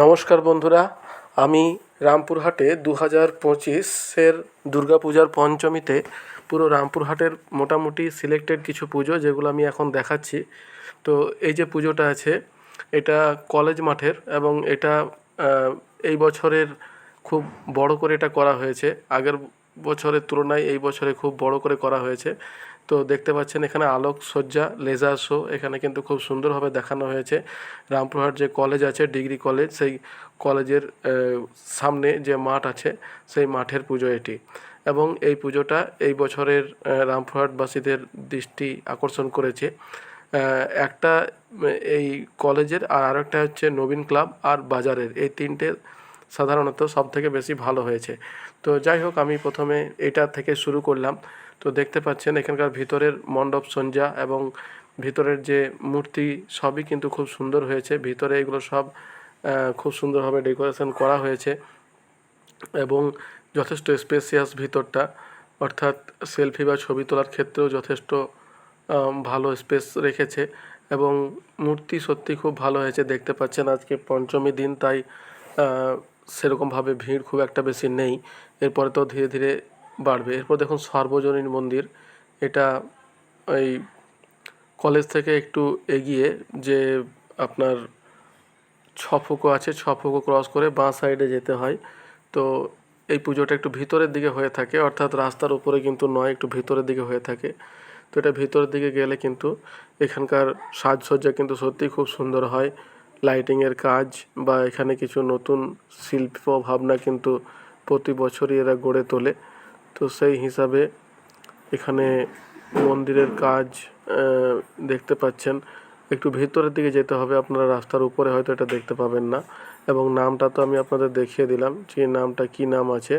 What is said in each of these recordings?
নমস্কার বন্ধুরা, আমি রামপুরহাটে দু হাজার পঁচিশের দুর্গাপূজার পঞ্চমীতে পুরো রামপুরহাটের মোটামুটি সিলেক্টেড কিছু পুজো যেগুলো আমি এখন দেখাচ্ছি। তো এই যে পুজোটা আছে, এটা কলেজ মাঠের এবং এটা এই বছরের খুব বড় করে এটা করা হয়েছে। আগের বছরের তুলনায় এই বছরে খুব বড় করে করা হয়েছে। তো দেখতে পাচ্ছেন এখানে আলোকসজ্জা লেজার শো এখানে কিন্তু খুব সুন্দরভাবে দেখানো হয়েছে। রামপুরহাট যে কলেজ আছে ডিগ্রি কলেজ সেই কলেজের সামনে যে মাঠ আছে, সেই মাঠের পুজো এটি। এবং এই পুজোটা এই বছরের রামপুরহাটবাসীদের দৃষ্টি আকর্ষণ করেছে। একটা এই কলেজের আর আরেকটা হচ্ছে নবীন ক্লাব আর বাজারের। এই তিনটে সাধারণত সব থেকে বেশি ভালো হয়েছে। তো যাই হোক, আমি প্রথমে এটা থেকে শুরু করলাম। তো দেখতে পাচ্ছেন, এখানকার ভিতরের মণ্ডপ সঞ্জা এবং ভিতরের যে মূর্তি সবই কিন্তু খুব সুন্দর হয়েছে। ভিতরে এগুলো সব খুব সুন্দরভাবে ডেকোরেশন করা হয়েছে এবং যথেষ্ট স্পেসিয়াস ভিতরটা। অর্থাৎ সেলফি বা ছবি তোলার ক্ষেত্রেও যথেষ্ট ভালো স্পেস রেখেছে এবং মূর্তি সত্যি খুব ভালো হয়েছে। দেখতে পাচ্ছেন আজকে পঞ্চমী দিন, তাই সেরকমভাবে ভিড় খুব একটা বেশি নেই। এরপরে তো ধীরে ধীরে বাড়বে। এরপর দেখুন সর্বজনীন মন্দির, এটা ওই কলেজ থেকে একটু এগিয়ে যে আপনার ছফুকো আছে ছফুকো ক্রস করে বাঁ সাইডে যেতে হয়। তো এই পুজোটা একটু ভিতরের দিকে হয়ে থাকে, অর্থাৎ রাস্তার উপরে কিন্তু নয়, একটু ভিতরের দিকে হয়ে থাকে। তো এটা ভিতরের দিকে গেলে কিন্তু এখানকার সাজসজ্জা কিন্তু সত্যিই খুব সুন্দর হয়। লাইটিংয়ের কাজ বা এখানে কিছু নতুন শিল্প ভাবনা কিন্তু প্রতি বছরই এরা গড়ে তোলে। তো সেই হিসাবে এখানে মন্দিরের কাজ দেখতে পাচ্ছেন। একটু ভেতরের দিকে যেতে হবে, আপনারা রাস্তার উপরে হয়তো এটা দেখতে পাবেন না। এবং নামটা তো আমি আপনাদের দেখিয়ে দিলাম যে নামটা কি নাম আছে।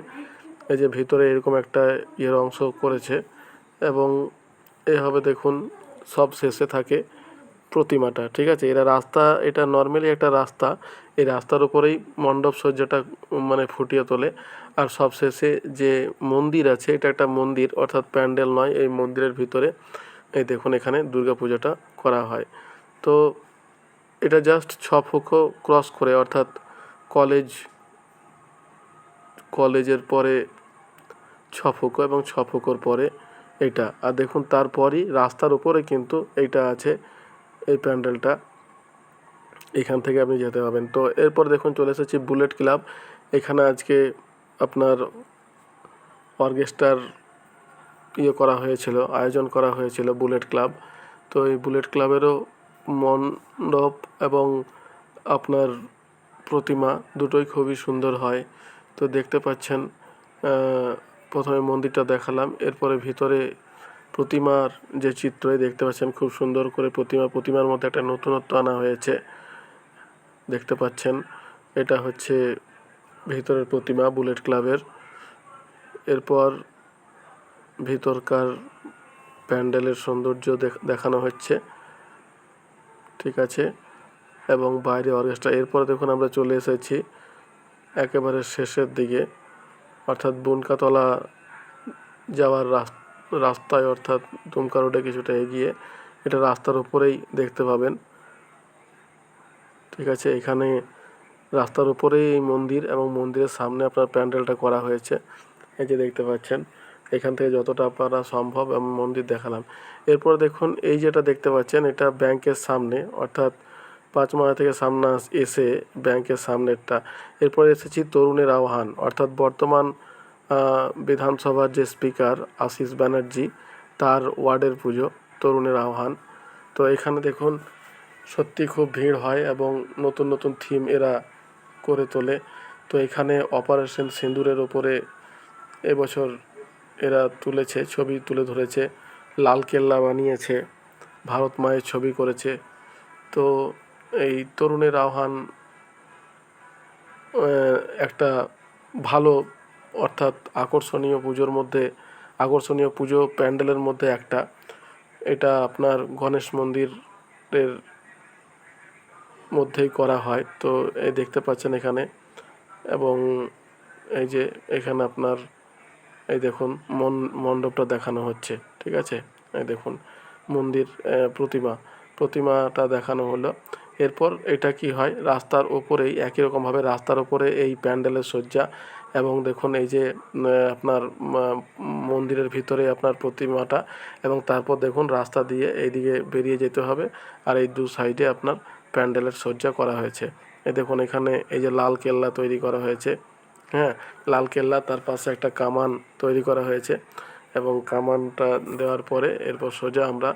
এই যে ভিতরে এরকম একটা ইয়ের অংশ করেছে। এবং এভাবে দেখুন, সব শেষে থাকে। প্রতিমাটা, ঠিক আছে? এরা রাস্তা, এটা নর্মালি একটা রাস্তা। এই রাস্তার উপরেই মণ্ডপ সজ্জাটা মানে ফুটিয়ে তোলে। আর সবশেষে যে মন্দির আছে, এটা একটা মন্দির, অর্থাৎ প্যান্ডেল নয়, এই মন্দিরের ভিতরে। এই দেখুন এখানে দুর্গা পূজাটা করা হয়। তো এটা জাস্ট ছ ফুকো ক্রস করে, অর্থাৎ কলেজ কলেজের পরে ছ ফুকো এবং ছ ফুকোর পরে এটা। আর দেখুন তারপরই রাস্তার উপরে কিন্তু এইটা আছে এই প্যান্ডেলটা, এখান থেকে আপনি যেতে পাবেন তো এরপর দেখুন চলে এসেছি বুলেট ক্লাব। এখানে আজকে আপনার অর্কেস্ট্রার ইয়ে করা হয়েছিল, আয়োজন করা হয়েছিল বুলেট ক্লাব। তো এই বুলেট ক্লাবেরও মণ্ডপ এবং আপনার প্রতিমা দুটোই খুবই সুন্দর হয়। তো দেখতে পাচ্ছেন প্রথমে মন্দিরটা দেখালাম, এরপরে ভিতরে প্রতিমার যে চিত্র এই দেখতে পাচ্ছেন, খুব সুন্দর করে প্রতিমা, প্রতিমার মধ্যে একটা নতুনত্ব আনা হয়েছে দেখতে পাচ্ছেন। এটা হচ্ছে ভিতরের প্রতিমা, বুলেট ক্লাবের। এরপর ভিতরকার প্যান্ডেলের সৌন্দর্য দেখ- দেখানো হচ্ছে। ঠিক আছে? এবং বাইরে অর্কেস্ট্রা। এরপরে দেখুন আমরা চলে এসেছি একেবারে শেষের দিকে। অর্থাৎ বুনকাতলা যাওয়ার রাস- রাস্তায় অর্থাৎ দুমকা রোডে কিছুটা এগিয়ে এটা রাস্তার উপরেই দেখতে পাবেন। ঠিক আছে, এখানে রাস্তার উপরেই এই মন্দির এবং মন্দিরের সামনে আপনার প্যান্ডেলটা করা হয়েছে। এই যে দেখতে পাচ্ছেন, এখান থেকে যতটা আপনারা সম্ভব আমি মন্দির দেখালাম। এরপর দেখুন, এই যেটা দেখতে পাচ্ছেন, এটা ব্যাংকের সামনে, অর্থাৎ পাঁচমাথা থেকে সামনে এসে ব্যাংকের সামনেরটা। এরপর এসেছি তরুণের আহ্বান, অর্থাৎ বর্তমান বিধানসভার যে স্পিকার আশিস ব্যানার্জি, তার ওয়ার্ডের পুজো, তরুণের আহ্বান। তো এখানে দেখুন, সত্যি খুব ভিড় হয় এবং নতুন নতুন থিম এরা করে তোলে। তো এখানে অপারেশন সিঁদুরের ওপরে এবছর এরা তুলেছে, ছবি তুলে ধরেছে। লাল কেল্লা বানিয়েছে, ভারত মায়ের ছবি করেছে। তো এই তরুণের আহ্বান একটা ভালো অর্থাৎ আকর্ষণীয় পুজোর মধ্যে, আকর্ষণীয় পুজো প্যান্ডেলের মধ্যে একটা। এটা আপনার গণেশ মন্দিরের মধ্যেই করা হয়। তো এই দেখতে পাচ্ছেন এখানে। এবং এই যে এখানে আপনার, এই দেখুন, মন, মণ্ডপটা দেখানো হচ্ছে। ঠিক আছে? এই দেখুন, মন্দির প্রতিমা। প্রতিমাটা দেখানো হলো। এরপর এটা কি হয়? রাস্তার ওপরেই একই রকমভাবে রাস্তার ওপরে এই প্যান্ডেলের শয্যা এবং দেখুন এই যে আপনার মন্দিরের ভিতরে আপনার প্রতিমাটা এবং তারপর দেখুন রাস্তা দিয়ে এইদিকে বেরিয়ে যেতে হবে আর এই দু সাইডে আপনার প্যান্ডেলের শয্যা করা হয়েছে। এ দেখুন এখানে এই যে লাল কেল্লা তৈরি করা হয়েছে। হ্যাঁ লাল কেল্লা তার পাশে একটা কামান তৈরি করা হয়েছে এবং কামানটা দেওয়ার পরে এরপর সোজা আমরা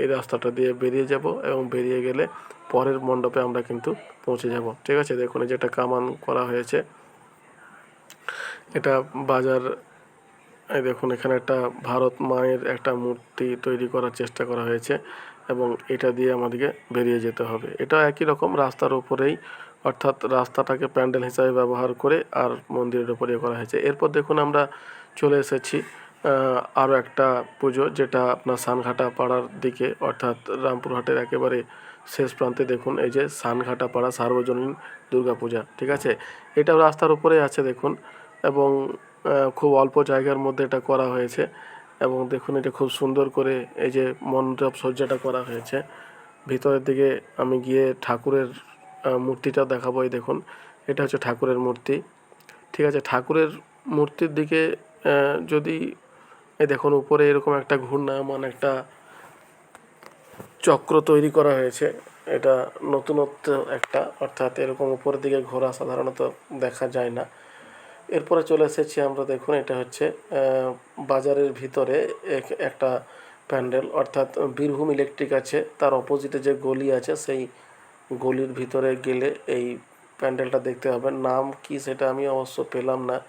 এই রাস্তাটা দিয়ে বেরিয়ে যাব এবং বেরিয়ে গেলে পরের মণ্ডপে আমরা কিন্তু পৌঁছে যাব। ঠিক আছে? দেখুন, এই যে একটা কামান করা হয়েছে। এটা বাজার, এই দেখুন, এখানে একটা ভারত মায়ের একটা মূর্তি তৈরি করার চেষ্টা করা হয়েছে এবং এটা দিয়ে আমাদেরকে বেরিয়ে যেতে হবে। এটা একই রকম রাস্তার উপরেই, অর্থাৎ রাস্তাটাকে প্যান্ডেল হিসাবে ব্যবহার করে আর মন্দিরের উপরে করা হয়েছে। এরপর দেখুন, আমরা চলে এসেছি আরও একটা পুজো যেটা আপনার সানঘাটা পাড়ার দিকে, অর্থাৎ রামপুরহাটের একেবারে শেষ প্রান্তে দেখুন, এই যে সানঘাটা পাড়া সার্বজনীন দুর্গাপূজা, ঠিক আছে? এটাও রাস্তার উপরে আছে দেখুন, এবং খুব অল্প জায়গার মধ্যে এটা করা হয়েছে, এবং দেখুন এটা খুব সুন্দর করে এই যে মণ্ডপ সজ্জাটা করা হয়েছে। ভিতরের দিকে আমি গিয়ে ঠাকুরের মূর্তিটা দেখাবো এই দেখুন, এটা হচ্ছে ঠাকুরের মূর্তি, ঠিক আছে? ঠাকুরের মূর্তির দিকে যদি এই দেখুন, উপরে এরকম একটা ঘূর্ণায়মান একটা চক্র তৈরি করা হয়েছে। এটা নতুনত্ব একটা, অর্থাৎ এরকম উপরের দিকে ঘোরা সাধারণত দেখা যায় না। এরপরে চলে এসেছি আমরা, দেখুন, এটা হচ্ছে বাজারের ভিতরে এক- একটা প্যান্ডেল, অর্থাৎ বীরভূম ইলেকট্রিক আছে। তার অপোজিটে যে গলি আছে, সেই গলির ভিতরে গেলে এই প্যান্ডেলটা দেখতে হবে। নাম কি সেটা আমি অবশ্য পেলাম না,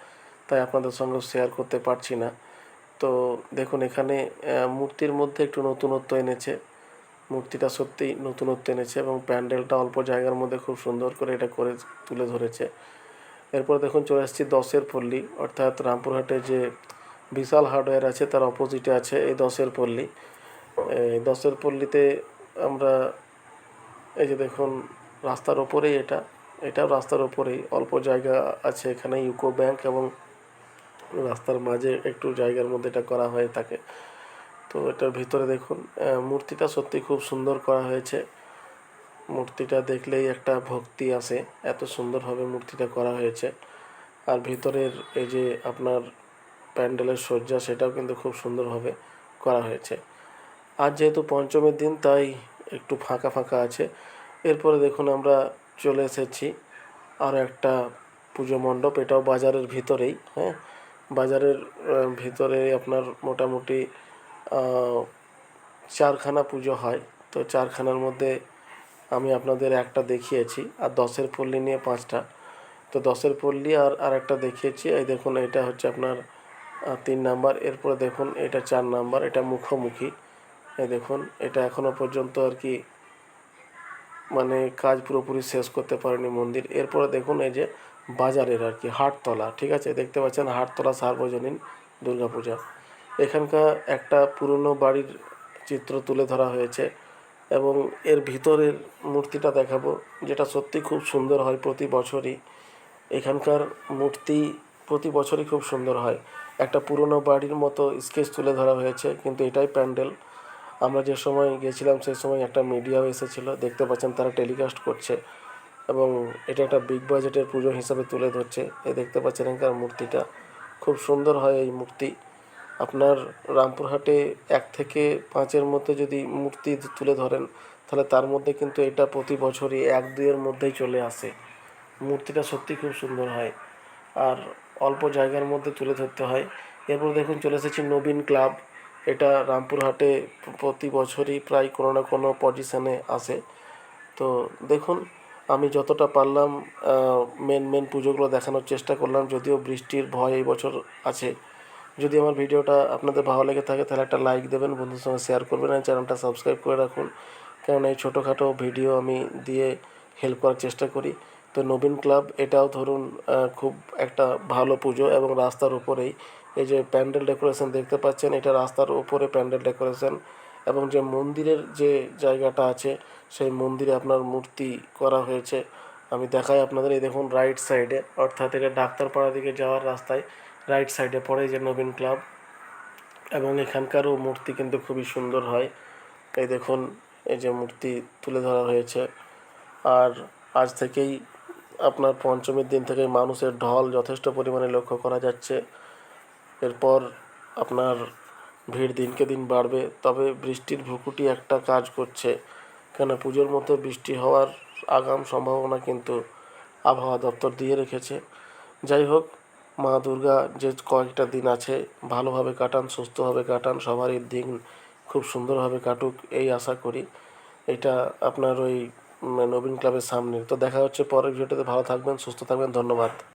তাই আপনাদের সঙ্গে শেয়ার করতে পারছি না। তো দেখুন, এখানে মূর্তির মধ্যে একটু নতুনত্ব এনেছে। মূর্তিটা সত্যিই নতুনত্ব এনেছে এবং প্যান্ডেলটা অল্প জায়গার মধ্যে খুব সুন্দর করে এটা করে তুলে ধরেছে। এরপর দেখুন, চলে এসেছি দশের পল্লী, অর্থাৎ রামপুরহাটে যে বিশাল হার্ডওয়্যার আছে, তার অপোজিটে আছে এই দশের পল্লী। এই দশের পল্লীতে আমরা, এই যে দেখুন, রাস্তার ওপরেই এটা, এটাও রাস্তার ওপরেই, অল্প জায়গা আছে এখানে, ইউকো ব্যাংক এবং রাস্তার মাঝে একটু জায়গার মধ্যে এটা করা হয়ে থাকে। তো এটার ভিতরে দেখুন মূর্তিটা সত্যি খুব সুন্দর করা হয়েছে। মূর্তিটা দেখলেই একটা ভক্তি আসে, এত সুন্দরভাবে মূর্তিটা করা হয়েছে। আর ভিতরের এই যে আপনার প্যান্ডেলের সজ্জা, সেটাও কিন্তু খুব সুন্দরভাবে করা হয়েছে। আজ যেহেতু পঞ্চমের দিন, তাই একটু ফাঁকা ফাঁকা আছে। এরপরে দেখুন, আমরা চলে এসেছি আরও একটা পুজো মণ্ডপ। এটাও বাজারের ভিতরেই হ্যাঁ? বাজারের ভিতরে আপনার মোটামুটি চারখানা পুজো হয়। তো চারখানার মধ্যে আমি আপনাদের একটা দেখিয়েছি, আর দশের পল্লী নিয়ে পাঁচটা। তো দশের পল্লী আর আর একটা দেখিয়েছি, এই দেখুন এটা হচ্ছে আপনার তিন নাম্বার। এরপরে দেখুন এটা চার নাম্বার, এটা মুখোমুখি। এই দেখুন, এটা এখনও পর্যন্ত আর কি মানে কাজ পুরোপুরি শেষ করতে পারেনি মন্দির। এরপরে দেখুন এই যে বাজারের আর কি, হাটতলা, ঠিক আছে? দেখতে পাচ্ছেন হাটতলা সার্বজনীন দুর্গাপূজা। এখানকার একটা পুরনো বাড়ির চিত্র তুলে ধরা হয়েছে এবং এর ভিতরের মূর্তিটা দেখাবো, যেটা সত্যি খুব সুন্দর হয় প্রতি বছরই। এখানকার মূর্তি প্রতি বছরই খুব সুন্দর হয়। একটা পুরনো বাড়ির মতো স্কেচ তুলে ধরা হয়েছে, কিন্তু এটাই প্যান্ডেল। আমরা যে সময় গেছিলাম, সেই সময় একটা মিডিয়াও এসেছিল। দেখতে পাচ্ছেন তারা টেলিকাস্ট করছে এবং এটা একটা বিগ বাজেটের পুজো হিসাবে তুলে ধরছে। এ দেখতে পাচ্ছেন এখানকার মূর্তিটা। খুব সুন্দর হয় এই মূর্তি। আপনার রামপুরহাটে এক থেকে পাঁচের মধ্যে যদি মূর্তি তুলে ধরেন, তাহলে তার মধ্যে কিন্তু এটা প্রতি বছরই এক, দুইয়ের মধ্যেই চলে আসে। মূর্তিটা সত্যি খুব সুন্দর হয়। আর অল্প জায়গার মধ্যে তুলে ধরতে হয়। এরপর দেখুন চলে এসেছি নবীন ক্লাব। এটা রামপুরহাটে প্রতি বছরই প্রায় কোনো না কোনো পজিশনে আসে। তো দেখুন, আমি যতটা পারলাম মেন মেন পুজোগুলো দেখানোর চেষ্টা করলাম, যদিও বৃষ্টির ভয় এই বছর আছে। যদি আমার ভিডিওটা আপনাদের ভালো লেগে থাকে, তাহলে একটা লাইক দেবেন বন্ধুর সঙ্গে শেয়ার করবেন, আর চ্যানেলটা সাবস্ক্রাইব করে রাখুন। কারণ এই ছোটোখাটো ভিডিও আমি দিয়ে হেল্প করার চেষ্টা করি। তো নবীন ক্লাব, এটাও ধরুন খুব একটা ভালো পুজো এবং রাস্তার উপরেই। এই যে প্যান্ডেল ডেকোরেশন দেখতে পাচ্ছেন, এটা রাস্তার উপরে প্যান্ডেল ডেকোরেশন এবং যে মন্দিরের যে জায়গাটা আছে, সেই মন্দিরে আপনার মূর্তি করা হয়েছে। আমি দেখাই আপনাদের, এই দেখুন রাইট সাইডে অর্থাৎ এটা ডাক্তারপাড়া দিকে যাওয়ার রাস্তায় রাইট সাইডে পড়ে যে নবীন ক্লাব এবং এখানকারও মূর্তি কিন্তু খুবই সুন্দর হয়। এই দেখুন, এই যে মূর্তি তুলে ধরা হয়েছে। আর আজ থেকেই আপনার পঞ্চমীর দিন থেকে মানুষের ঢল যথেষ্ট পরিমাণে লক্ষ্য করা যাচ্ছে। এরপর আপনার ভিড় দিনকে দিন বাড়বে, তবে বৃষ্টির ভ্রুকুটি একটা কাজ করছে। কেন পুজোর মতো বৃষ্টি হওয়ার আগাম সম্ভাবনা কিন্তু আবহাওয়া দপ্তর দিয়ে রেখেছে। যাই হোক, মা দুর্গা যে কয়েকটা দিন আছে, ভালোভাবে কাটান, সুস্থভাবে কাটান, সবারই দিন খুব সুন্দরভাবে কাটুক, এই আশা করি। এটা আপনার ওই নবীন ক্লাবের সামনে। তো দেখা হচ্ছে পরের ভিডিওতে। ভালো থাকবেন সুস্থ থাকবেন। ধন্যবাদ।